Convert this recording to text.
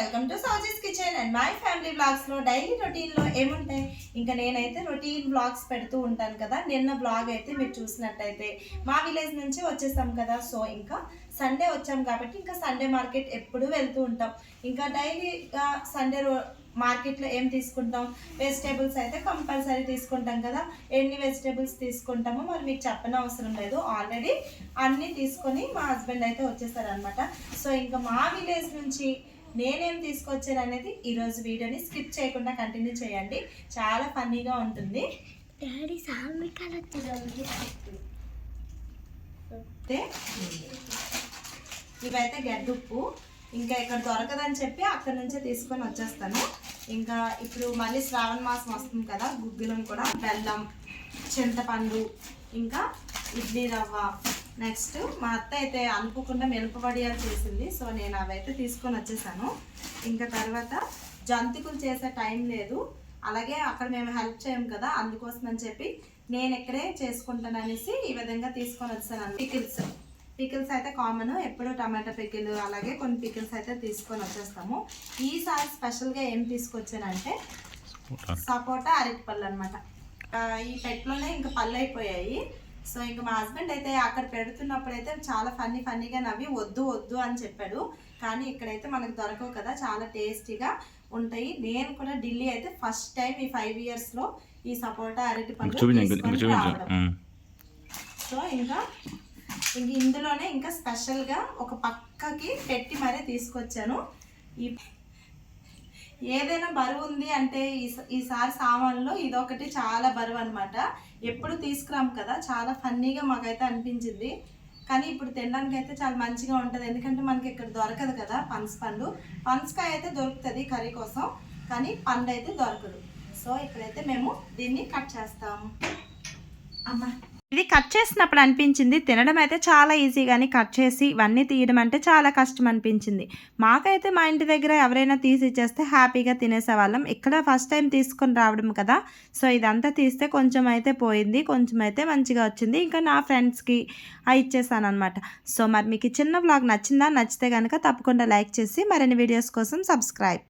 Welcome to Sowji's kitchen and my family బ్లాగ్స్లో daily రొటీన్లో ఏముంటాయి? ఇంకా నేనైతే రొటీన్ బ్లాగ్స్ పెడుతూ ఉంటాను కదా. నిన్న బ్లాగ్ అయితే మీరు చూసినట్టయితే మా విలేజ్ నుంచి వచ్చేసాం కదా. సో ఇంకా సండే వచ్చాం కాబట్టి ఇంకా సండే మార్కెట్ ఎప్పుడు వెళ్తూ ఉంటాం. ఇంకా డైలీగా సండే రో మార్కెట్లో ఏం తీసుకుంటాం? వెజిటేబుల్స్ అయితే కంపల్సరీ తీసుకుంటాం కదా. ఎన్ని వెజిటేబుల్స్ తీసుకుంటామో మరి మీకు చెప్పని అవసరం లేదు. ఆల్రెడీ అన్నీ తీసుకొని మా హస్బెండ్ అయితే వచ్చేసారనమాట సో ఇంకా మా విలేజ్ నుంచి నేనేం తీసుకొచ్చాను అనేది ఈరోజు వీడియోని స్కిప్ చేయకుండా కంటిన్యూ చేయండి. చాలా ఫన్నీగా ఉంటుంది. డాడీ అయితే ఇవైతే గడ్డుప్పు. ఇంకా ఇక్కడ దొరకదని చెప్పి అక్కడ నుంచే తీసుకొని వచ్చేస్తాను. ఇంకా ఇప్పుడు మళ్ళీ శ్రావణ మాసం వస్తుంది కదా గుగ్గిలం కూడా బెల్లం చింతపండు ఇంకా ఇడ్లీ రవ్వ. నెక్స్ట్ మా అత్త అయితే అనుకోకుండా మినపబడియాలు చేసింది. సో నేను అవైతే తీసుకొని వచ్చేసాను. ఇంకా తర్వాత జంతికలు చేసే టైం లేదు. అలాగే అక్కడ మేము హెల్ప్ చేయం కదా అందుకోసం అని చెప్పి నేను ఇక్కడే చేసుకుంటాను అనేసి ఈ విధంగా తీసుకొని వచ్చాను పికిల్స్ పికిల్స్ అయితే కామన్ ఎప్పుడు టమాటా పికిల్ అలాగే కొన్ని పికిల్స్ అయితే తీసుకొని వచ్చేస్తాము. ఈసారి స్పెషల్గా ఏం తీసుకొచ్చానంటే సపోటా. అరటిపళ్ళు అనమాట ఈ పెట్లోనే ఇంకా పళ్ళు అయిపోయాయి. సో ఇంకా మా హస్బెండ్ అయితే అక్కడ పెడుతున్నప్పుడు అయితే చాలా ఫన్నీ ఫన్నీగా నవ్వి వద్దు వద్దు అని చెప్పాడు కానీ ఇక్కడైతే మనకు దొరకవు కదా చాలా టేస్టీగా ఉంటాయి నేను కూడా ఢిల్లీ అయితే ఫస్ట్ టైం ఈ ఫైవ్ ఇయర్స్లో ఈ సపోటా అరటి. ఉమ్. సో ఇంకా ఇంక ఇందులోనే ఇంకా స్పెషల్గా ఒక పక్కకి పెట్టి మరీ తీసుకొచ్చాను ఈ ఏదైనా బరువు ఉంది అంటే ఈ- ఈసారి సామాన్లో ఇదొకటి చాలా బరువు అనమాట ఎప్పుడు తీసుకురాం కదా చాలా ఫన్నీగా మాకైతే అనిపించింది. కానీ ఇప్పుడు తినడానికి అయితే చాలా మంచిగా ఉంటుంది. ఎందుకంటే మనకి ఇక్కడ దొరకదు కదా పనస పండు. పనసకాయ అయితే దొరుకుతుంది కర్రీ కోసం కానీ పండు అయితే దొరకదు. సో ఇక్కడైతే మేము దీన్ని కట్ చేస్తాము అమ్మా. ఇది కట్ చేసినప్పుడు అనిపించింది. తినడం అయితే చాలా ఈజీ కానీ కట్ చేసి ఇవన్నీ తీయడం అంటే చాలా కష్టం అనిపించింది. మాకైతే మా ఇంటి దగ్గర ఎవరైనా తీసి ఇచ్చేస్తే హ్యాపీగా తినేసేవాళ్ళం. ఇక్కడ ఫస్ట్ టైం తీసుకొని రావడం కదా. సో ఇదంతా తీస్తే కొంచెం అయితే పోయింది. కొంచెం అయితే మంచిగా వచ్చింది. ఇంకా నా ఫ్రెండ్స్కి ఇచ్చేసాను అనమాట సో మరి మీకు చిన్న బ్లాగ్ నచ్చిందా? నచ్చితే కనుక తప్పకుండా లైక్ చేసి మరిన్ని వీడియోస్ కోసం సబ్స్క్రైబ్.